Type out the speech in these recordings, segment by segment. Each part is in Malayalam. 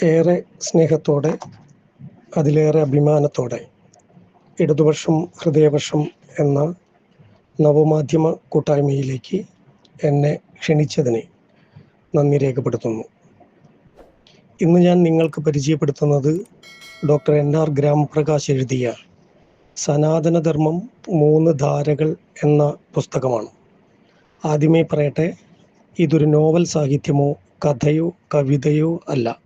ഏറെ സ്നേഹത്തോടെ അതിലേറെ അഭിമാനത്തോടെ ഇടതുപക്ഷം ഹൃദയപക്ഷം എന്ന നവമാധ്യമ കൂട്ടായ്മയിലേക്ക് എന്നെ ക്ഷണിച്ചതിന് നന്ദി രേഖപ്പെടുത്തുന്നു. ഇന്ന് ഞാൻ നിങ്ങൾക്ക് പരിചയപ്പെടുത്തുന്നത് ഡോക്ടർ എൻ ആർ ഗ്രാമപ്രകാശ് എഴുതിയ സനാതനധർമ്മം മൂന്ന് ധാരകൾ എന്ന പുസ്തകമാണ്. ആദ്യമേ പറയട്ടെ ഇതൊരു നോവൽ സാഹിത്യമോ കഥയോ കവിതയോ അല്ല.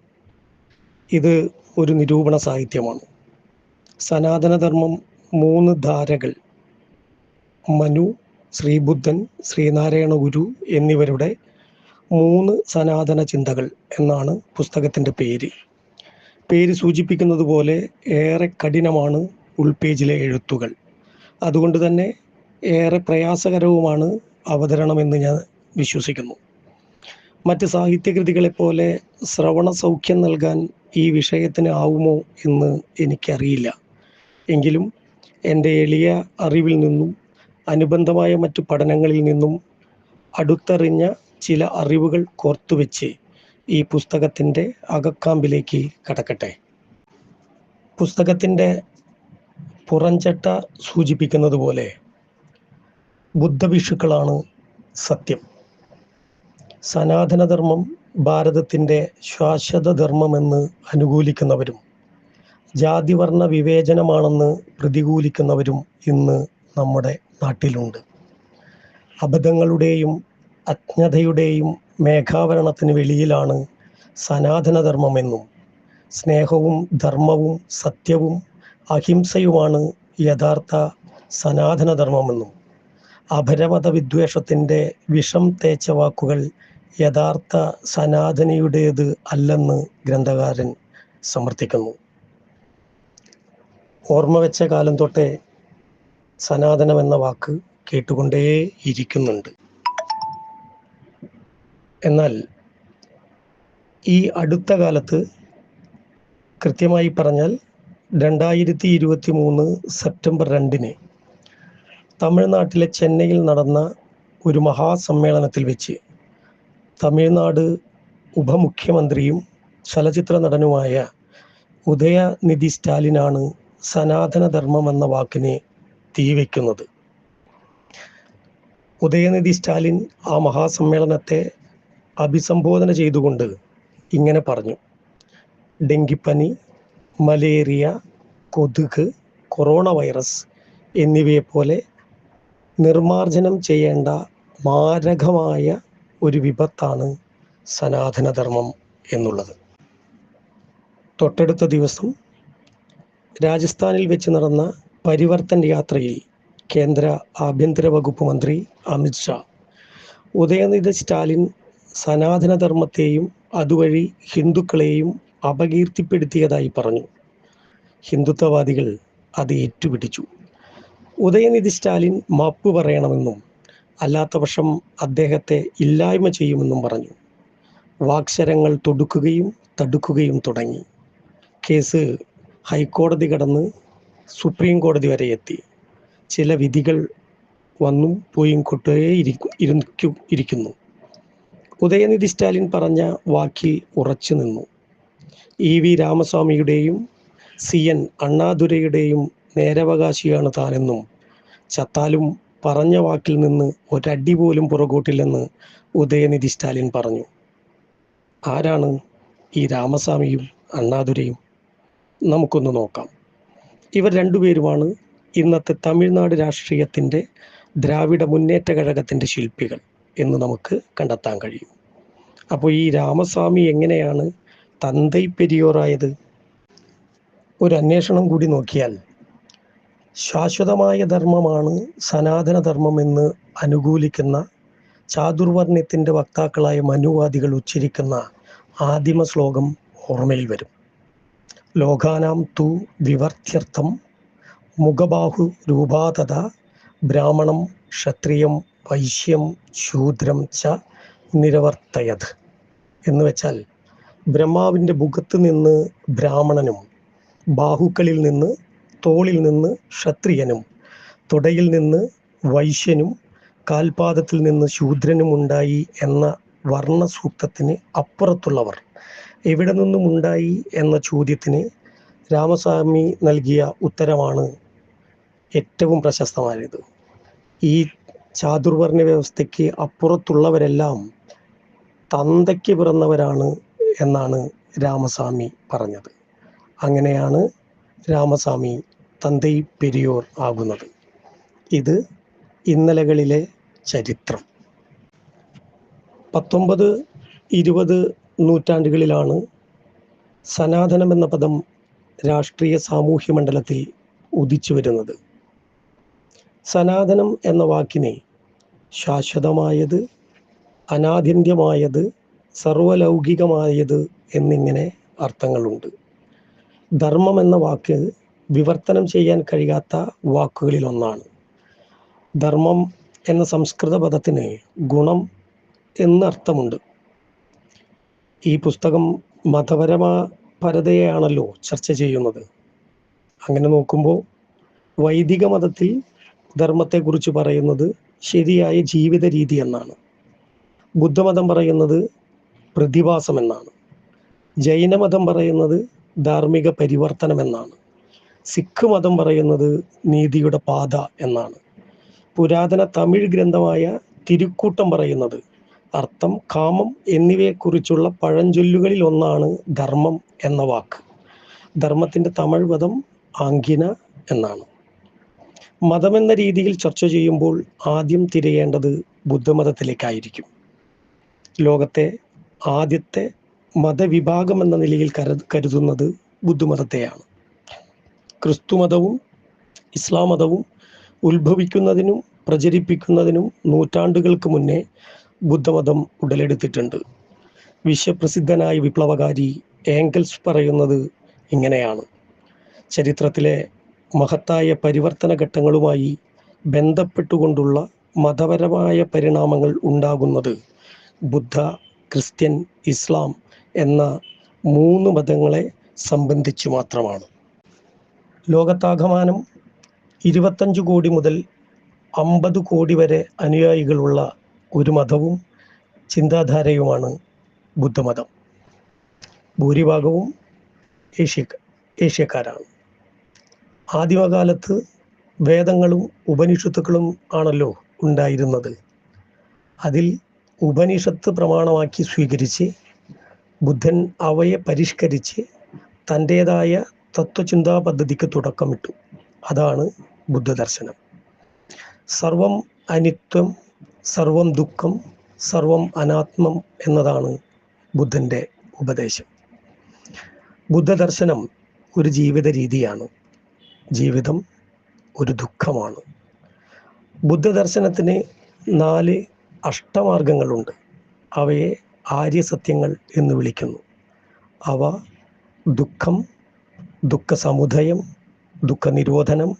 ഇത് ഒരു നിരൂപണ സാഹിത്യമാണ്. സനാതനധർമ്മം മൂന്ന് ധാരകൾ. മനു ശ്രീബുദ്ധൻ ശ്രീനാരായണ ഗുരു എന്നിവരുടെ മൂന്ന് സനാതന ചിന്തകൾ എന്നാണ് പുസ്തകത്തിന്റെ പേര്. പേര് സൂചിപ്പിക്കുന്നത് പോലെ ഏറെ കഠിനമാണ് ഉൾപേജിലെ എഴുത്തുകൾ. അതുകൊണ്ട് തന്നെ ഏറെ പ്രയാസകരവുമാണ് അവതരണമെന്ന് ഞാൻ വിശ്വസിക്കുന്നു. മറ്റ് സാഹിത്യകൃതികളെപ്പോലെ ശ്രവണ സൗഖ്യം നൽകാൻ ഈ വിഷയത്തിന് ആവുമോ എന്ന് എനിക്കറിയില്ല. എങ്കിലും എന്റെ എളിയ അറിവിൽ നിന്നും അനുബന്ധമായ മറ്റു പഠനങ്ങളിൽ നിന്നും അടുത്തറിഞ്ഞ ചില അറിവുകൾ കോർത്തുവെച്ച് ഈ പുസ്തകത്തിന്റെ അകക്കാമ്പിലേക്ക് കടക്കട്ടെ. പുസ്തകത്തിന്റെ പുറംചട്ട സൂചിപ്പിക്കുന്നത് പോലെ ബുദ്ധഭിഷുക്കളാണ് സത്യം. സനാതനധർമ്മം ഭാരതത്തിന്റെ ശാശ്വത ധർമ്മമെന്ന് അനുകൂലിക്കുന്നവരും ജാതിവർണ വിവേചനമാണെന്ന് പ്രതികൂലിക്കുന്നവരും ഇന്ന് നമ്മുടെ നാട്ടിലുണ്ട്. അബദ്ധങ്ങളുടെയും അജ്ഞതയുടെയും മേഘാവരണത്തിന് വെളിയിലാണ് സനാതനധർമ്മമെന്നും സ്നേഹവും ധർമ്മവും സത്യവും അഹിംസയുമാണ് യഥാർത്ഥ സനാതനധർമ്മമെന്നും അപരമത വിദ്വേഷത്തിന്റെ വിഷം തേച്ച വാക്കുകൾ യഥാർത്ഥ സനാതനിയുടേത് അല്ലെന്ന് ഗ്രന്ഥകാരൻ സമർത്ഥിക്കുന്നു. ഓർമ്മ വെച്ച കാലം തൊട്ടേ സനാതനം എന്ന വാക്ക് കേട്ടുകൊണ്ടേ ഇരിക്കുന്നുണ്ട്. എന്നാൽ ഈ അടുത്ത കാലത്ത് കൃത്യമായി പറഞ്ഞാൽ രണ്ടായിരത്തി ഇരുപത്തി മൂന്ന് സെപ്റ്റംബർ രണ്ടിന് തമിഴ്നാട്ടിലെ ചെന്നൈയിൽ നടന്ന ഒരു മഹാസമ്മേളനത്തിൽ വെച്ച് തമിഴ്നാട് ഉപമുഖ്യമന്ത്രിയും ചലച്ചിത്ര നടനുമായ ഉദയനിധി സ്റ്റാലിനാണ് സനാതനധർമ്മം എന്ന വാക്കിനെ തീവയ്ക്കുന്നത് ഉദയനിധി സ്റ്റാലിൻ ആ മഹാസമ്മേളനത്തെ അഭിസംബോധന ചെയ്തുകൊണ്ട് ഇങ്ങനെ പറഞ്ഞു. ഡെങ്കിപ്പനി മലേറിയ കൊതുക് കൊറോണ വൈറസ് എന്നിവയെപ്പോലെ നിർമാർജനം ചെയ്യേണ്ട മാരകമായ ഒരു വിപത്താണ് സനാതനധർമ്മം എന്നുള്ളത്. തൊട്ടടുത്ത ദിവസം രാജസ്ഥാനിൽ വെച്ച് നടന്ന പരിവർത്തൻ യാത്രയിൽ കേന്ദ്ര ആഭ്യന്തര വകുപ്പ് മന്ത്രി അമിത്ഷാ ഉദയനിധി സ്റ്റാലിൻ സനാതനധർമ്മത്തെയും അതുവഴി ഹിന്ദുക്കളെയും അപകീർത്തിപ്പെടുത്തിയതായി പറഞ്ഞു. ഹിന്ദുത്വവാദികൾ അത് ഏറ്റുപിടിച്ചു. ഉദയനിധി സ്റ്റാലിൻ മാപ്പ് പറയണമെന്നും അല്ലാത്ത പക്ഷം അദ്ദേഹത്തെ ഇല്ലായ്മ ചെയ്യുമെന്നും പറഞ്ഞു. വാക്ശരങ്ങൾ തൊടുക്കുകയും തടുക്കുകയും തുടങ്ങി. കേസ് ഹൈക്കോടതി കടന്ന് സുപ്രീം കോടതി വരെ എത്തി. ചില വിധികൾ വന്നും പോയും കൊട്ടേ ഇരിക്കും ഇരിക്കുന്നു. ഉദയനിധി സ്റ്റാലിൻ പറഞ്ഞ വാക്കിൽ ഉറച്ചു നിന്നു. ഇ വി രാമസ്വാമിയുടെയും സി എൻ അണ്ണാദുരയുടെയും നേരവകാശിയാണ് താനെന്നും ചത്താലും പറഞ്ഞ വാക്കിൽ നിന്ന് ഒരടി പോലും പുറകോട്ടില്ലെന്ന് ഉദയനിധി സ്റ്റാലിൻ പറഞ്ഞു. ആരാണ് ഈ രാമസ്വാമിയും അണ്ണാദുരയും? നമുക്കൊന്ന് നോക്കാം. ഇവർ രണ്ടുപേരുമാണ് ഇന്നത്തെ തമിഴ്നാട് രാഷ്ട്രീയത്തിന്റെ ദ്രാവിഡ മുന്നേറ്റ കഴകത്തിന്റെ ശില്പികൾ എന്ന് നമുക്ക് കണ്ടെത്താൻ കഴിയും. അപ്പോൾ ഈ രാമസ്വാമി എങ്ങനെയാണ് തന്തൈ പെരിയോറായത്? ഒരു അന്വേഷണം കൂടി നോക്കിയാൽ ശാശ്വതമായ ധർമ്മമാണ് സനാതനധർമ്മം എന്ന് അനുകൂലിക്കുന്ന ചാതുർവർണയത്തിന്റെ വക്താക്കളായ മനുവാദികൾ ഉച്ചരിക്കുന്ന ആദിമ ശ്ലോകം ഓർമ്മയിൽ വരും. ലോകാനാം തു വിവർത്യർത്ഥം മുഖബാഹു രൂപാതത ബ്രാഹ്മണം ക്ഷത്രിയം വൈശ്യം ശൂദ്രം ച നിരവർത്തയത്. എന്ന് വെച്ചാൽ ബ്രഹ്മാവിന്റെ മുഖത്ത് നിന്ന് ബ്രാഹ്മണനും ബാഹുക്കളിൽ നിന്ന് തോളിൽ നിന്ന് ക്ഷത്രിയനും തുടയിൽ നിന്ന് വൈശ്യനും കാൽപാദത്തിൽ നിന്ന് ശൂദ്രനും ഉണ്ടായി എന്ന വർണസൂക്തത്തിന് അപ്പുറത്തുള്ളവർ. എവിടെ നിന്നും ഉണ്ടായി എന്ന ചോദ്യത്തിന് രാമസ്വാമി നൽകിയ ഉത്തരമാണ് ഏറ്റവും പ്രശസ്തമായത്. ഈ ചാതുർവർണ വ്യവസ്ഥയ്ക്ക് അപ്പുറത്തുള്ളവരെല്ലാം തന്തയ്ക്ക് പിറന്നവരാണ് എന്നാണ് രാമസ്വാമി പറഞ്ഞത്. അങ്ങനെയാണ് രാമസ്വാമി തന്തൈ പെരിയോർ ആകുന്നത്. ഇത് ഇന്നലകളിലെ ചരിത്രം. പത്തൊമ്പത് ഇരുപത് നൂറ്റാണ്ടുകളിലാണ് സനാതനം എന്ന പദം രാഷ്ട്രീയ സാമൂഹ്യ മണ്ഡലത്തിൽ ഉദിച്ചു വരുന്നത്. സനാതനം എന്ന വാക്കിനെ ശാശ്വതമായത് അനാദ്യന്ത്യമായത് സർവലൗകികമായത് എന്നിങ്ങനെ അർത്ഥങ്ങളുണ്ട്. ധർമ്മം എന്ന വാക്ക് വിവർത്തനം ചെയ്യാൻ കഴിയാത്ത വാക്കുകളിൽ ഒന്നാണ് ധർമ്മം എന്ന സംസ്കൃത പദത്തിന് ഗുണം എന്നർത്ഥമുണ്ട്. ഈ പുസ്തകം മതപരമാ പരതയാണല്ലോ ചർച്ച ചെയ്യുന്നത്. അങ്ങനെ നോക്കുമ്പോൾ വൈദിക മതത്തിൽ ധർമ്മത്തെക്കുറിച്ച് പറയുന്നത് ശരിയായ ജീവിത രീതി എന്നാണ്. ബുദ്ധമതം പറയുന്നത് പ്രതിഭാസം എന്നാണ്. ജൈനമതം പറയുന്നത് ധാർമ്മിക പരിവർത്തനം എന്നാണ്. സിഖ് മതം പറയുന്നത് നീതിയുടെ പാത എന്നാണ്. പുരാതന തമിഴ് ഗ്രന്ഥമായ തിരുക്കൂട്ടം പറയുന്നത്. അർത്ഥം കാമം എന്നിവയെക്കുറിച്ചുള്ള പഴഞ്ചൊല്ലുകളിൽ ഒന്നാണ് ധർമ്മം എന്ന വാക്ക്. ധർമ്മത്തിന്റെ തമിഴ് പദം ആങ്കിന എന്നാണ്. മതമെന്ന രീതിയിൽ ചർച്ച ചെയ്യുമ്പോൾ ആദ്യം തിരയേണ്ടത് ബുദ്ധമതത്തിലേക്കായിരിക്കും. ലോകത്തെ ആദ്യത്തെ മതവിഭാഗം എന്ന നിലയിൽ കരു കരുതുന്നത് ബുദ്ധമതത്തെയാണ്. ക്രിസ്തുമതവും ഇസ്ലാം മതവും ഉത്ഭവിക്കുന്നതിനും പ്രചരിപ്പിക്കുന്നതിനും നൂറ്റാണ്ടുകൾക്ക് മുന്നേ ബുദ്ധമതം ഉടലെടുത്തിട്ടുണ്ട്. വിശ്വപ്രസിദ്ധനായ വിപ്ലവകാരി ഏങ്കൽസ് പറയുന്നത് ഇങ്ങനെയാണ്. ചരിത്രത്തിലെ മഹത്തായ പരിവർത്തന ഘട്ടങ്ങളുമായി ബന്ധപ്പെട്ടുകൊണ്ടുള്ള മതപരമായ പരിണാമങ്ങൾ ഉണ്ടാകുന്നത് ബുദ്ധ ക്രിസ്ത്യൻ ഇസ്ലാം എന്ന മൂന്ന് മതങ്ങളെ സംബന്ധിച്ചു മാത്രമാണ്. ലോകത്താകമാനം ഇരുപത്തഞ്ച് കോടി മുതൽ അമ്പത് കോടി വരെ അനുയായികളുള്ള ഒരു മതവും ചിന്താധാരയുമാണ് ബുദ്ധമതം. ഭൂരിഭാഗവും ഏഷ്യ ഏഷ്യക്കാരാണ്. ആദിമകാലത്ത് വേദങ്ങളും ഉപനിഷത്തുക്കളും ആണല്ലോ ഉണ്ടായിരുന്നത്. അതിൽ ഉപനിഷത്ത് പ്രമാണമാക്കി സ്വീകരിച്ച് ബുദ്ധൻ അവയെ പരിഷ്കരിച്ച് തന്റേതായ തത്വചിന്താ പദ്ധതിക്ക് തുടക്കമിട്ടു. അതാണ് ബുദ്ധദർശനം. സർവം അനിത്വം സർവം ദുഃഖം സർവം അനാത്മം എന്നതാണ് ബുദ്ധന്റെ ഉപദേശം. ബുദ്ധദർശനം ഒരു ജീവിത രീതിയാണ് ജീവിതം ഒരു ദുഃഖമാണ്. ബുദ്ധദർശനത്തിന് നാല് അഷ്ടമാർഗങ്ങളുണ്ട്. അവയെ ആര്യസത്യങ്ങൾ എന്ന് വിളിക്കുന്നു. അവ ദുഃഖം ദുഃഖസമുദയം ദുഃഖനിരോധനം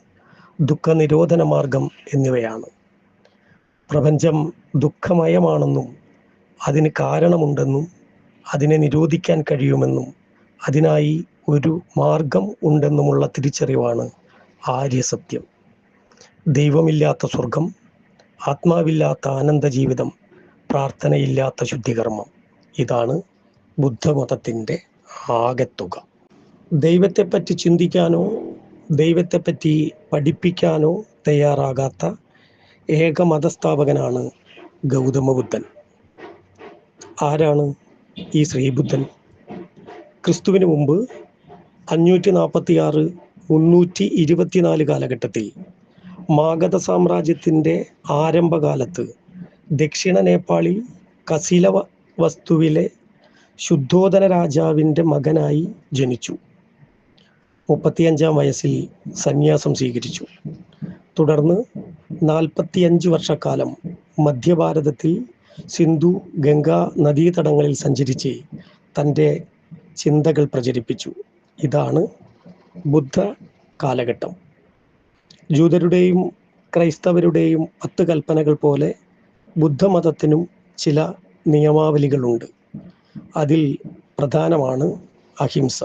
ദുഃഖനിരോധന മാർഗം എന്നിവയാണ്. പ്രപഞ്ചം ദുഃഖമയമാണെന്നും അതിന് കാരണമുണ്ടെന്നും അതിനെ നിരോധിക്കാൻ കഴിയുമെന്നും അതിനായി ഒരു മാർഗം ഉണ്ടെന്നുമുള്ള തിരിച്ചറിവാണ് ആര്യസത്യം. ദൈവമില്ലാത്ത സ്വർഗം ആത്മാവില്ലാത്ത ആനന്ദ ജീവിതം പ്രാർത്ഥനയില്ലാത്ത ശുദ്ധികർമ്മം. ഇതാണ് ബുദ്ധമതത്തിന്റെ ആകെത്തുക. ദൈവത്തെപ്പറ്റി ചിന്തിക്കാനോ ദൈവത്തെപ്പറ്റി പഠിപ്പിക്കാനോ തയ്യാറാകാത്ത ഏക മതസ്ഥാപകനാണ് ഗൗതമ ബുദ്ധൻ ആരാണ് ഈ ശ്രീബുദ്ധൻ? ക്രിസ്തുവിന് മുമ്പ് അഞ്ഞൂറ്റി നാൽപ്പത്തി ആറ് മുന്നൂറ്റി ഇരുപത്തിനാല് കാലഘട്ടത്തിൽ മാഗധ സാമ്രാജ്യത്തിന്റെ ആരംഭകാലത്ത് ദക്ഷിണ നേപ്പാളിൽ കസില വസ്തുവിലെ ശുദ്ധോധന രാജാവിന്റെ മകനായി ജനിച്ചു. മുപ്പത്തിയഞ്ചാം വയസ്സിൽ സന്യാസം സ്വീകരിച്ചു. തുടർന്ന് നാൽപ്പത്തിയഞ്ച് വർഷക്കാലം മധ്യഭാരതത്തിൽ സിന്ധു ഗംഗാ നദീതടങ്ങളിൽ സഞ്ചരിച്ച് തന്റെ ചിന്തകൾ പ്രചരിപ്പിച്ചു. ഇതാണ് ബുദ്ധ കാലഘട്ടം. ജൂതരുടെയും ക്രൈസ്തവരുടെയും പത്ത് കൽപ്പനകൾ പോലെ ബുദ്ധമതത്തിനും ചില നിയമാവലികളുണ്ട്. അതിൽ പ്രധാനമാണ് അഹിംസ.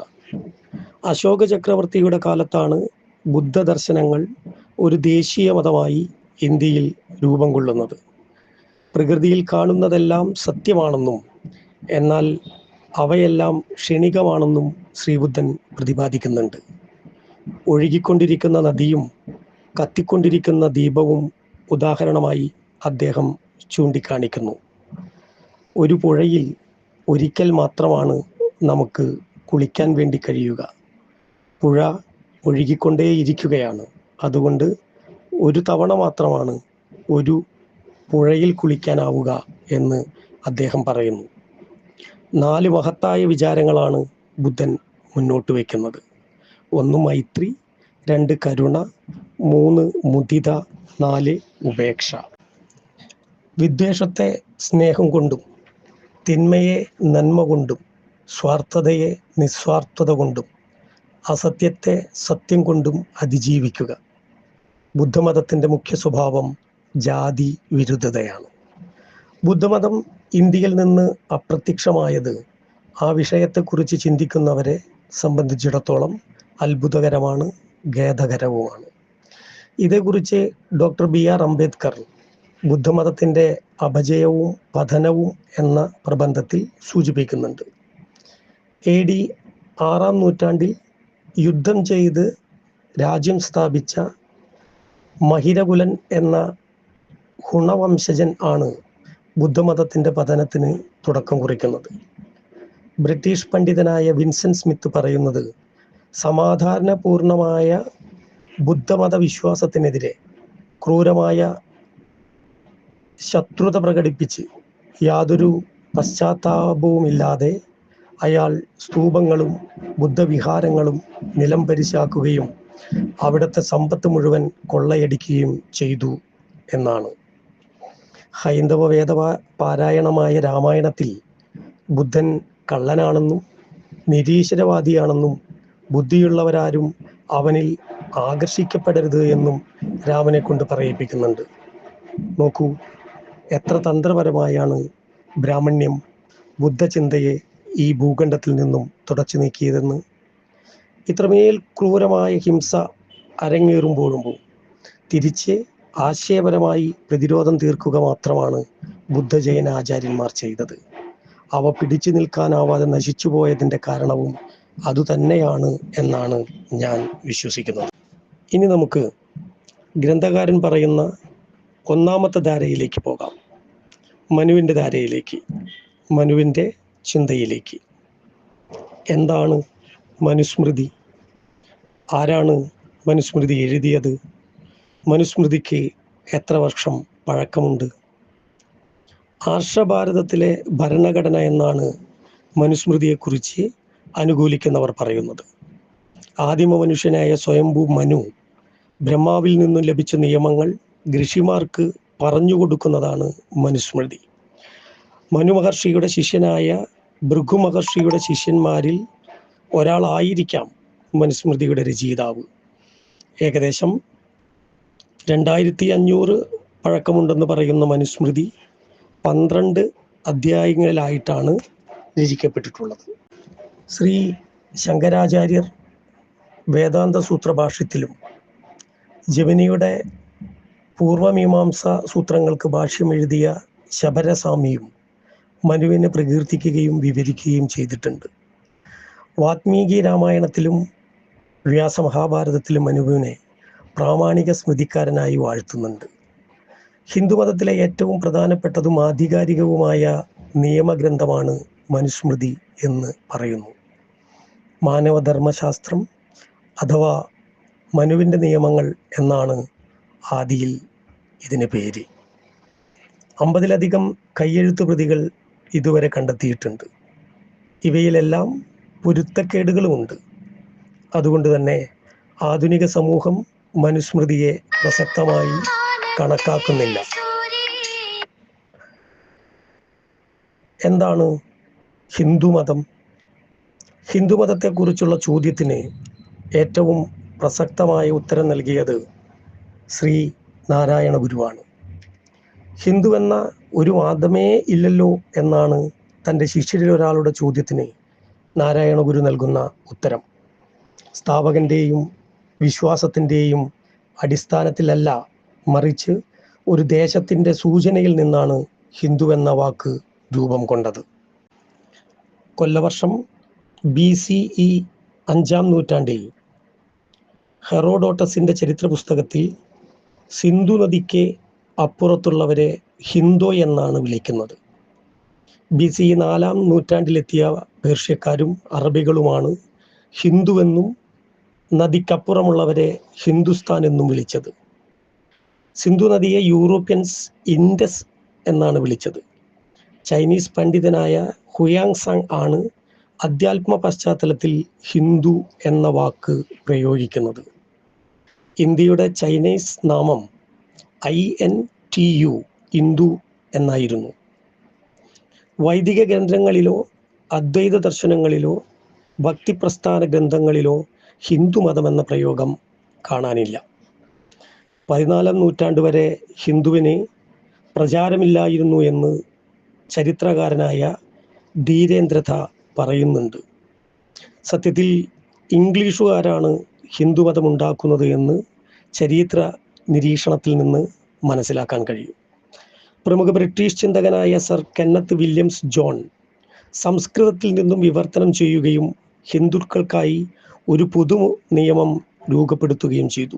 അശോക ചക്രവർത്തിയുടെ കാലത്താണ് ബുദ്ധ ദർശനങ്ങൾ ഒരു ദേശീയ മതമായി ഇന്ത്യയിൽ രൂപം കൊള്ളുന്നത്. പ്രകൃതിയിൽ കാണുന്നതെല്ലാം സത്യമാണെന്നും എന്നാൽ അവയെല്ലാം ക്ഷണികമാണെന്നും ശ്രീബുദ്ധൻ പ്രതിപാദിക്കുന്നുണ്ട്. ഒഴുകിക്കൊണ്ടിരിക്കുന്ന നദിയും കത്തിക്കൊണ്ടിരിക്കുന്ന ദീപവും ഉദാഹരണമായി അദ്ദേഹം ചൂണ്ടിക്കാണിക്കുന്നു. ഒരു പുഴയിൽ ഒരിക്കൽ മാത്രമാണ് നമുക്ക് കുളിക്കാൻ വേണ്ടി കഴിയുക. പുഴ ഒഴുകിക്കൊണ്ടേയിരിക്കുകയാണ്. അതുകൊണ്ട് ഒരു തവണ മാത്രമാണ് ഒരു പുഴയിൽ കുളിക്കാനാവുക എന്ന് അദ്ദേഹം പറയുന്നു. നാല് മഹത്തായ വിചാരങ്ങളാണ് ബുദ്ധൻ മുന്നോട്ട് വയ്ക്കുന്നത്. ഒന്ന് മൈത്രി രണ്ട് കരുണ മൂന്ന് മുദിത നാല് ഉപേക്ഷ. വിദ്വേഷത്തെ സ്നേഹം കൊണ്ടും തിന്മയെ നന്മ കൊണ്ടും സ്വാർത്ഥതയെ നിസ്വാർത്ഥത കൊണ്ടും അസത്യത്തെ സത്യം കൊണ്ടും അതിജീവിക്കുക. ബുദ്ധമതത്തിന്റെ മുഖ്യ സ്വഭാവം ജാതി വിരുദ്ധതയാണ്. ബുദ്ധമതം ഇന്ത്യയിൽ നിന്ന് അപ്രത്യക്ഷമായത് ആ വിഷയത്തെക്കുറിച്ച് ചിന്തിക്കുന്നവരെ സംബന്ധിച്ചിടത്തോളം അത്ഭുതകരമാണ് ഖേദകരവുമാണ്. ഇതേക്കുറിച്ച് ഡോക്ടർ ബി ആർ അംബേദ്കർ ബുദ്ധമതത്തിന്റെ അപജയവും പതനവും എന്ന പ്രബന്ധത്തിൽ സൂചിപ്പിക്കുന്നുണ്ട്. എ ഡി ആറാം നൂറ്റാണ്ടിൽ യുദ്ധം ചെയ്ത് രാജ്യം സ്ഥാപിച്ച മഹിരകുലൻ എന്ന ഹുണവംശജൻ ആണ് ബുദ്ധമതത്തിന്റെ പതനത്തിന് തുടക്കം കുറിക്കുന്നത്. ബ്രിട്ടീഷ് പണ്ഡിതനായ വിൻസെന്റ് സ്മിത്ത് പറയുന്നത് സമാധാനപൂർണമായ ബുദ്ധമത വിശ്വാസത്തിനെതിരെ ക്രൂരമായ ശത്രുത പ്രകടിപ്പിച്ച് യാതൊരു പശ്ചാത്താപവുമില്ലാതെ അയാൾ സ്തൂപങ്ങളും ബുദ്ധവിഹാരങ്ങളും നിലം പരിശാക്കുകയും അവിടുത്തെ സമ്പത്ത് മുഴുവൻ കൊള്ളയടിക്കുകയും ചെയ്തു എന്നാണ്. ഹൈന്ദവ വേദ പാരായണമായ രാമായണത്തിൽ ബുദ്ധൻ കള്ളനാണെന്നും നിരീശ്വരവാദിയാണെന്നും ബുദ്ധിയുള്ളവരാരും അവനിൽ ആകർഷിക്കപ്പെടരുത് എന്നും രാമനെ കൊണ്ട് പറയിപ്പിക്കുന്നുണ്ട്. നോക്കൂ എത്ര തന്ത്രപരമായാണ് ബ്രാഹ്മണ്യം ബുദ്ധചിന്തയെ ഈ ഭൂഖണ്ഡത്തിൽ നിന്നും തുടച്ചു നീക്കിയതെന്ന്. ഇത്രമേൽ ക്രൂരമായ ഹിംസ അരങ്ങേറുമ്പോഴും തിരിച്ച് ആശയപരമായി പ്രതിരോധം തീർക്കുക മാത്രമാണ് ബുദ്ധജയന ആചാര്യന്മാർ ചെയ്തത്. അവ പിടിച്ചു നിൽക്കാനാവാതെ നശിച്ചുപോയതിന്റെ കാരണവും അതുതന്നെയാണ് എന്നാണ് ഞാൻ വിശ്വസിക്കുന്നത്. ഇനി നമുക്ക് ഗ്രന്ഥകാരൻ പറയുന്ന ഒന്നാമത്തെ ധാരയിലേക്ക് പോകാം. മനുവിന്റെ ധാരയിലേക്ക് മനുവിന്റെ ചിന്തയിലേക്ക്. എന്താണ് മനുസ്മൃതി. ആരാണ് മനുസ്മൃതി എഴുതിയത്? മനുസ്മൃതിക്ക് എത്ര വർഷം പഴക്കമുണ്ട്? ആർഷഭാരതത്തിലെ ഭരണഘടന എന്നാണ് മനുസ്മൃതിയെക്കുറിച്ച് അനുകൂലിക്കുന്നവർ പറയുന്നത്. ആദിമ മനുഷ്യനായ സ്വയംഭൂ മനു ബ്രഹ്മാവിൽ നിന്നും ലഭിച്ച നിയമങ്ങൾ ഋഷിമാർക്ക് പറഞ്ഞു കൊടുക്കുന്നതാണ് മനുസ്മൃതി. മനു മഹർഷിയുടെ ശിഷ്യനായ ഭൃഗു മഹർഷിയുടെ ശിഷ്യന്മാരിൽ ഒരാളായിരിക്കാം മനുസ്മൃതിയുടെ രചയിതാവ്. ഏകദേശം രണ്ടായിരത്തി അഞ്ഞൂറ് പഴക്കമുണ്ടെന്ന് പറയുന്ന മനുസ്മൃതി പന്ത്രണ്ട് അധ്യായങ്ങളിലായിട്ടാണ് രചിക്കപ്പെട്ടിട്ടുള്ളത്. ശ്രീ ശങ്കരാചാര്യർ വേദാന്ത സൂത്രഭാഷ്യത്തിലും ജമിനിയുടെ പൂർവമീമാംസ സൂത്രങ്ങൾക്ക് ഭാഷ്യം എഴുതിയ ശബരസ്വാമിയും മനുവിനെ പ്രകീർത്തിക്കുകയും വിവരിക്കുകയും ചെയ്തിട്ടുണ്ട്. വാത്മീകി രാമായണത്തിലും വ്യാസ മഹാഭാരതത്തിലും മനുവിനെ പ്രാമാണിക സ്മൃതിക്കാരനായി വാഴ്ത്തുന്നുണ്ട്. ഹിന്ദുമതത്തിലെ ഏറ്റവും പ്രധാനപ്പെട്ടതും ആധികാരികവുമായ നിയമഗ്രന്ഥമാണ് മനുസ്മൃതി എന്ന് പറയുന്നു. മാനവധർമ്മശാസ്ത്രം അഥവാ മനുവിന്റെ നിയമങ്ങൾ എന്നാണ് ആദിയിൽ ഇതിന് പേര്. അമ്പതിലധികം കയ്യെഴുത്ത് പ്രതികൾ ഇതുവരെ കണ്ടെത്തിയിട്ടുണ്ട്. ഇവയിലെല്ലാം പൊരുത്തക്കേടുകളുമുണ്ട്. അതുകൊണ്ട് തന്നെ ആധുനിക സമൂഹം മനുസ്മൃതിയെ പ്രസക്തമായി കണക്കാക്കുന്നില്ല. എന്താണ് ഹിന്ദുമതം? ഹിന്ദുമതത്തെക്കുറിച്ചുള്ള ചോദ്യത്തിന് ഏറ്റവും പ്രസക്തമായ ഉത്തരം നൽകിയത് ശ്രീ നാരായണ ഗുരുവാണ്. ഹിന്ദു എന്ന ഒരു വാദമേ ഇല്ലല്ലോ എന്നാണ് തന്റെ ശിഷ്യരിൽ ഒരാളുടെ ചോദ്യത്തിന് നാരായണ ഗുരു നൽകുന്ന ഉത്തരം. സ്ഥാപകന്റെയും വിശ്വാസത്തിന്റെയും അടിസ്ഥാനത്തിലല്ല മറിച്ച് ഒരു ദേശത്തിന്റെ സൂചനയിൽ നിന്നാണ് ഹിന്ദു എന്ന വാക്ക് രൂപം കൊണ്ടത്. കൊല്ലവർഷം ബി സി ഇ അഞ്ചാം നൂറ്റാണ്ടിൽ ഹെറോഡോട്ടസിന്റെ ചരിത്ര പുസ്തകത്തിൽ സിന്ധു നദിക്ക് അപ്പുറത്തുള്ളവരെ ഹിന്ദു എന്നാണ് വിളിക്കുന്നത്. ബി സി നാലാം നൂറ്റാണ്ടിലെത്തിയ പേർഷ്യക്കാരും അറബികളുമാണ് ഹിന്ദുവെന്നും നദിക്കപ്പുറമുള്ളവരെ ഹിന്ദുസ്ഥാൻ എന്നും വിളിച്ചത്. സിന്ധു നദിയെ യൂറോപ്യൻസ് ഇൻഡസ് എന്നാണ് വിളിച്ചത്. ചൈനീസ് പണ്ഡിതനായ ഹുയാങ് സാങ് ആണ് അധ്യാത്മ പശ്ചാത്തലത്തിൽ ഹിന്ദു എന്ന വാക്ക് പ്രയോഗിക്കുന്നത്. ഇന്ത്യയുടെ ചൈനീസ് നാമം I N T U Indu എന്നായിരുന്നു. വൈദിക ഗ്രന്ഥങ്ങളിലോ അദ്വൈത ദർശനങ്ങളിലോ ഭക്തി പ്രസ്ഥാന ഗ്രന്ഥങ്ങളിലോ ഹിന്ദുമതം എന്ന പ്രയോഗം കാണാനില്ല. പതിനാലാം നൂറ്റാണ്ട് വരെ ഹിന്ദുവിന് പ്രചാരമില്ലായിരുന്നു എന്ന് ചരിത്രകാരനായ ധീരേന്ദ്രഥ പറയുന്നുണ്ട്. സത്യത്തിൽ ഇംഗ്ലീഷുകാരാണ് ഹിന്ദുമതം ഉണ്ടാക്കുന്നത് എന്ന് ചരിത്ര നിരീക്ഷണത്തിൽ നിന്ന് മനസ്സിലാക്കാൻ കഴിയും. പ്രമുഖ ബ്രിട്ടീഷ് ചിന്തകനായ സർ കെന്നത്ത് വില്യംസ് ജോൺ സംസ്കൃതത്തിൽ നിന്നും വിവർത്തനം ചെയ്യുകയും ഹിന്ദുക്കൾക്കായി ഒരു പുതു നിയമം രൂപപ്പെടുത്തുകയും ചെയ്തു.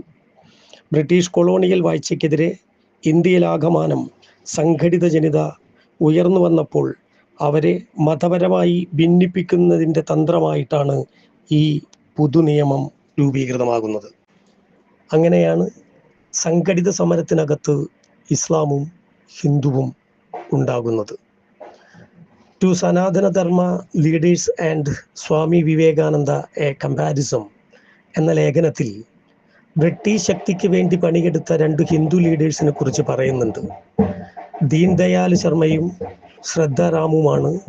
ബ്രിട്ടീഷ് കൊളോണിയൽ വാഴ്ചയ്ക്കെതിരെ ഇന്ത്യയിലാകമാനം സംഘടിത ജനിത ഉയർന്നു വന്നപ്പോൾ അവരെ മതപരമായി ഭിന്നിപ്പിക്കുന്നതിന്റെ തന്ത്രമായിട്ടാണ് ഈ പുതു നിയമം രൂപീകൃതമാകുന്നത്. അങ്ങനെയാണ് സംഘടിത സമരത്തിനകത്ത് ഇസ്ലാമും ഹിന്ദുവും ഉണ്ടാകുന്നത്. To Sanatana Dharma leaders and Swami Vivekananda a comparison എന്ന ലേഖനത്തിൽ ബ്രിട്ടീഷ് ശക്തിക്ക് വേണ്ടി പണിയെടുത്ത രണ്ട് ഹിന്ദു ലീഡേഴ്സിനെ കുറിച്ച് പറയുന്നുണ്ട്. ദീൻ ദയാൽ ശർമ്മയും ശ്രദ്ധ റാമുമാണ്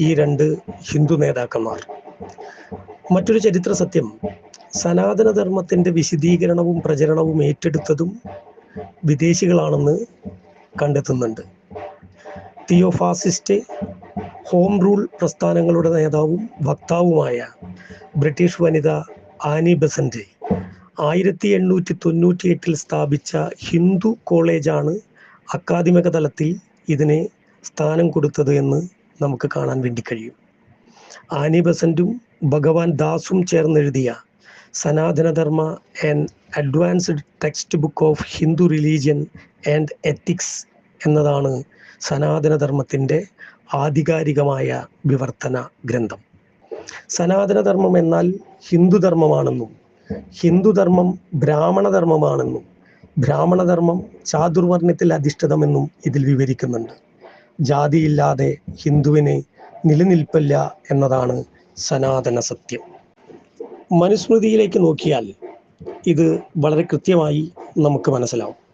ഈ രണ്ട് ഹിന്ദു നേതാക്കന്മാർ. മറ്റൊരു ചരിത്ര സത്യം സനാതനധർമ്മത്തിന്റെ വിശദീകരണവും പ്രചരണവും ഏറ്റെടുത്തതും വിദേശികളാണെന്ന് കണ്ടെത്തുന്നുണ്ട്. തിയോഫാസിസ്റ്റ് ഹോം റൂൾ പ്രസ്ഥാനങ്ങളുടെ നേതാവും വക്താവുമായ ബ്രിട്ടീഷ് വനിത ആനി ബസന്റ് ആയിരത്തി എണ്ണൂറ്റി തൊണ്ണൂറ്റി എട്ടിൽ സ്ഥാപിച്ച ഹിന്ദു കോളേജാണ് അക്കാദമിക തലത്തിൽ ഇതിന് സ്ഥാനം കൊടുത്തത് എന്ന് നമുക്ക് കാണാൻ വേണ്ടി കഴിയും. ആനി ബസന്റും ഭഗവാൻ ദാസും ചേർന്നെഴുതിയ Sanatana Dharma and advanced text book of Hindu religion and ethics എന്നതാണ് സനാതനധർമ്മത്തിന്റെ ആധികാരികമായ വിവർത്തന ഗ്രന്ഥം. സനാതനധർമ്മം എന്നാൽ ഹിന്ദുധർമ്മമാണെന്നും ഹിന്ദുധർമ്മം ബ്രാഹ്മണധർമ്മമാണെന്നും ബ്രാഹ്മണധർമ്മം ചാതുർവർണത്തിൽ അധിഷ്ഠിതമെന്നും ഇതിൽ വിവരിക്കുന്നുണ്ട്. ജാതിയില്ലാതെ ഹിന്ദുവിന് നിലനിൽപ്പില്ല എന്നതാണ് സനാതന സത്യം മനുസ്മൃതിയിലേക്ക് നോക്കിയാൽ ഇത് വളരെ കൃത്യമായി നമുക്ക് മനസ്സിലാവും.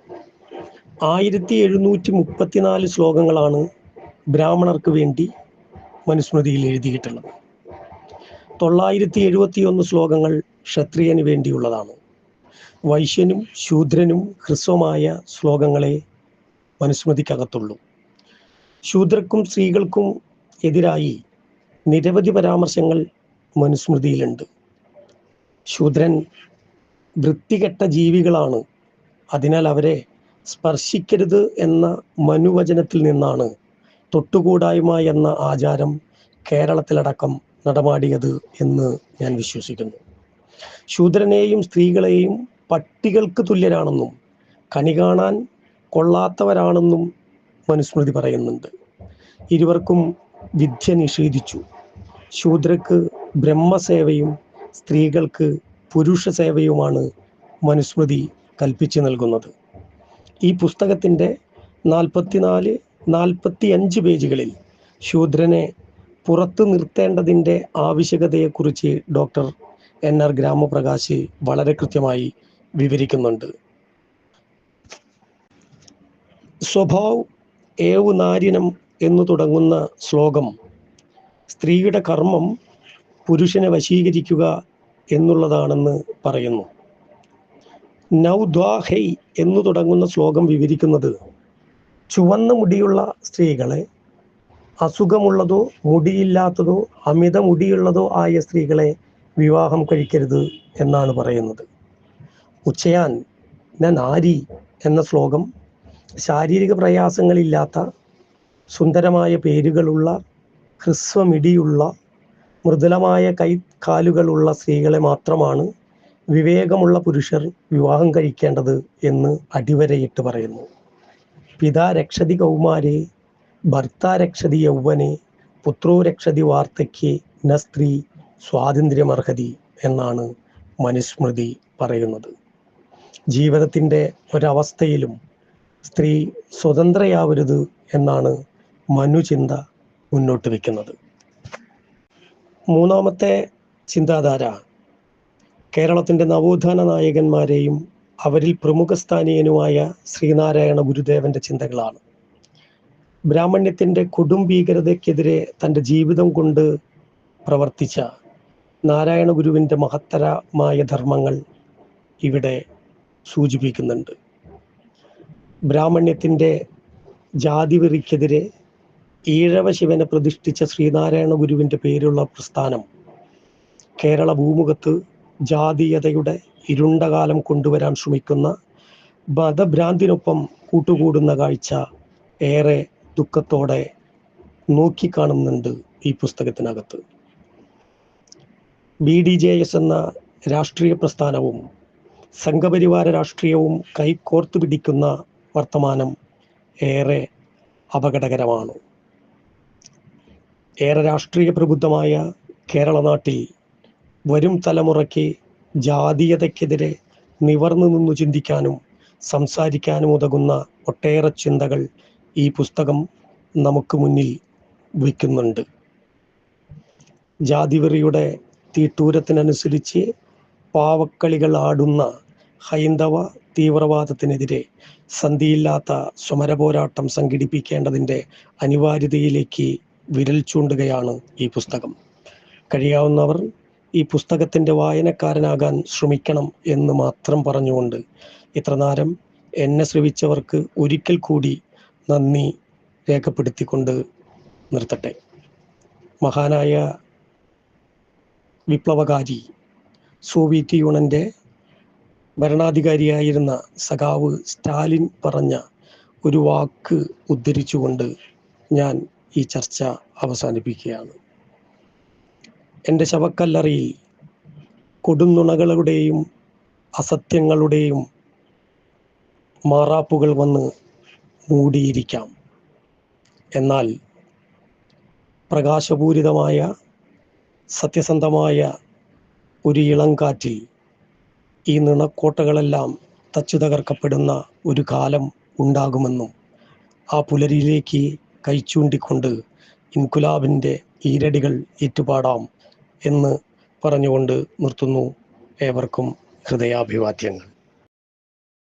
ആയിരത്തി എഴുന്നൂറ്റി മുപ്പത്തിനാല് ശ്ലോകങ്ങളാണ് ബ്രാഹ്മണർക്ക് വേണ്ടി മനുസ്മൃതിയിൽ എഴുതിയിട്ടുള്ളത്. തൊള്ളായിരത്തി എഴുപത്തിയൊന്ന് ശ്ലോകങ്ങൾ ക്ഷത്രിയന് വേണ്ടിയുള്ളതാണ്. വൈശ്യനും ശൂദ്രനും ഹ്രസ്വമായ ശ്ലോകങ്ങളെ മനുസ്മൃതിക്കകത്തുള്ളൂ. ശൂദ്രക്കും സ്ത്രീകൾക്കും എതിരായി നിരവധി പരാമർശങ്ങൾ മനുസ്മൃതിയിലുണ്ട്. ശൂദ്രൻ വൃത്തികെട്ട ജീവികളാണ്. അതിനാൽ അവരെ സ്പർശിക്കരുത് എന്ന മനുവചനത്തിൽ നിന്നാണ് തൊട്ടുകൂടായ്മ എന്ന ആചാരം കേരളത്തിലടക്കം നടമാടിയത് എന്ന് ഞാൻ വിശ്വസിക്കുന്നു. ശൂദ്രനെയും സ്ത്രീകളെയും പട്ടികൾക്ക് തുല്യരാണെന്നും കണി കാണാൻ കൊള്ളാത്തവരാണെന്നും മനുസ്മൃതി പറയുന്നുണ്ട്. ഇരുവർക്കും വിദ്യ നിഷേധിച്ചു. ശൂദ്രക്ക് ബ്രഹ്മസേവയും സ്ത്രീകൾക്ക് പുരുഷ സേവയുമാണ് മനുസ്മൃതി കൽപ്പിച്ചു നൽകുന്നത്. ഈ പുസ്തകത്തിന്റെ നാൽപ്പത്തിനാല് നാൽപ്പത്തി അഞ്ച് പേജുകളിൽ ശൂദ്രനെ പുറത്തു നിർത്തേണ്ടതിന്റെ ആവശ്യകതയെക്കുറിച്ച് ഡോക്ടർ എൻ ആർ ഗ്രാമപ്രകാശ് വളരെ കൃത്യമായി വിവരിക്കുന്നുണ്ട്. സ്വഭാവ് ഏവു നാരിനം എന്നു തുടങ്ങുന്ന ശ്ലോകം സ്ത്രീയുടെ കർമ്മം പുരുഷനെ വശീകരിക്കുക എന്നുള്ളതാണെന്ന് പറയുന്നു. നൗദ്വാഹൈ എന്നു തുടങ്ങുന്ന ശ്ലോകം വിവരിക്കുന്നത്. ചുവന്ന മുടിയുള്ള സ്ത്രീകളെ അസുഖമുള്ളതോ മുടിയില്ലാത്തതോ അമിത മുടിയുള്ളതോ ആയ സ്ത്രീകളെ വിവാഹം കഴിക്കരുത് എന്നാണ് പറയുന്നത്. ഉച്ചയാൻ നാരി എന്ന ശ്ലോകം ശാരീരിക പ്രയാസങ്ങളില്ലാത്ത സുന്ദരമായ പേരുകളുള്ള ഹ്രസ്വമിടിയുള്ള മൃദുലമായ കൈ കാലുകളുള്ള സ്ത്രീകളെ മാത്രമാണ് വിവേകമുള്ള പുരുഷർ വിവാഹം കഴിക്കേണ്ടത് എന്ന് അടിവരയിട്ട് പറയുന്നു. പിതാ രക്ഷതി കൗമാരെ ഭർത്താ രക്ഷതി യൗവനെ പുത്രോ രക്ഷതി വാർത്തയ്ക്ക് ന സ്ത്രീ സ്വാതന്ത്ര്യമർഹതി എന്നാണ് മനുസ്മൃതി പറയുന്നത്. ജീവിതത്തിന്റെ ഒരവസ്ഥയിലും സ്ത്രീ സ്വതന്ത്രയാവരുത് എന്നാണ് മനുചിന്ത മുന്നോട്ട് വയ്ക്കുന്നത് മൂന്നാമത്തെ ചിന്താധാര കേരളത്തിന്റെ നവോത്ഥാന നായകന്മാരെയും അവരിൽ പ്രമുഖ സ്ഥാനീയനുമായ ശ്രീനാരായണ ഗുരുദേവന്റെ ചിന്തകളാണ്. ബ്രാഹ്മണ്യത്തിന്റെ കൊടും ഭീകരതയ്ക്കെതിരെ തന്റെ ജീവിതം കൊണ്ട് പ്രവർത്തിച്ച നാരായണ ഗുരുവിന്റെ മഹത്തരമായ ധർമ്മങ്ങൾ ഇവിടെ സൂചിപ്പിക്കുന്നുണ്ട്. ബ്രാഹ്മണ്യത്തിന്റെ ജാതിവെറിക്കെതിരെ ഈഴവ ശിവനെ പ്രതിഷ്ഠിച്ച ശ്രീനാരായണ ഗുരുവിന്റെ പേരുള്ള പ്രസ്ഥാനം കേരള ഭൂമുഖത്ത് ജാതീയതയുടെ ഇരുണ്ട കാലം കൊണ്ടുവരാൻ ശ്രമിക്കുന്ന മതഭ്രാന്തിനൊപ്പം കൂട്ടുകൂടുന്ന കാഴ്ച ഏറെ ദുഃഖത്തോടെ നോക്കിക്കാണുന്നുണ്ട് ഈ പുസ്തകത്തിനകത്ത്. ബി ഡി ജെ എസ് എന്ന രാഷ്ട്രീയ പ്രസ്ഥാനവും സംഘപരിവാര രാഷ്ട്രീയവും കൈകോർത്ത് പിടിക്കുന്ന വർത്തമാനം ഏറെ അപകടകരമാണ്. ഏറെ രാഷ്ട്രീയ പ്രബുദ്ധമായ കേരള നാട്ടിൽ വരും തലമുറയ്ക്ക് ജാതീയതയ്ക്കെതിരെ നിവർന്നു നിന്നു ചിന്തിക്കാനും സംസാരിക്കാനും ഉതകുന്ന ഒട്ടേറെ ചിന്തകൾ ഈ പുസ്തകം നമുക്ക് മുന്നിൽ വയ്ക്കുന്നുണ്ട്. ജാതിവെറിയുടെ തീട്ടൂരത്തിനനുസരിച്ച് പാവക്കളികൾ ആടുന്ന ഹൈന്ദവ തീവ്രവാദത്തിനെതിരെ സന്ധിയില്ലാത്ത സമരപോരാട്ടം സംഘടിപ്പിക്കേണ്ടതിന്റെ അനിവാര്യതയിലേക്ക് വിരൽ ചൂണ്ടുകയാണ് ഈ പുസ്തകം. കഴിയാവുന്നവർ ഈ പുസ്തകത്തിന്റെ വായനക്കാരനാകാൻ ശ്രമിക്കണം എന്ന് മാത്രം പറഞ്ഞുകൊണ്ട് ഇത്രനേരം എന്നെ ശ്രവിച്ചവർക്ക് ഒരിക്കൽ കൂടി നന്ദി രേഖപ്പെടുത്തിക്കൊണ്ട് നിർത്തട്ടെ. മഹാനായ വിപ്ലവകാരി സോവിയറ്റ് യൂണിയന്റെ ഭരണാധികാരിയായിരുന്ന സഖാവ് സ്റ്റാലിൻ പറഞ്ഞ ഒരു വാക്ക് ഉദ്ധരിച്ചുകൊണ്ട് ഞാൻ ഈ ചർച്ച അവസാനിപ്പിക്കുകയാണ്. എന്റെ ശവക്കല്ലറിയിൽ കൊടുംനുണകളുടെയും അസത്യങ്ങളുടെയും മാറാപ്പുകൾ വന്ന് മൂടിയിരിക്കാം. എന്നാൽ പ്രകാശപൂരിതമായ സത്യസന്ധമായ ഒരു ഇളം കാറ്റിൽ ഈ നിണക്കോട്ടകളെല്ലാം തച്ചു തകർക്കപ്പെടുന്ന ഒരു കാലം ഉണ്ടാകുമെന്നും ആ പുലരിയിലേക്ക് കൈച്ചൂണ്ടിക്കൊണ്ട് ഇൻകുലാബിന്റെ ഈരടികൾ ഏറ്റുപാടാം. എന്ന് പറഞ്ഞുകൊണ്ട് നിർത്തുന്നു ഏവർക്കും ഹൃദയാഭിവാദ്യങ്ങൾ.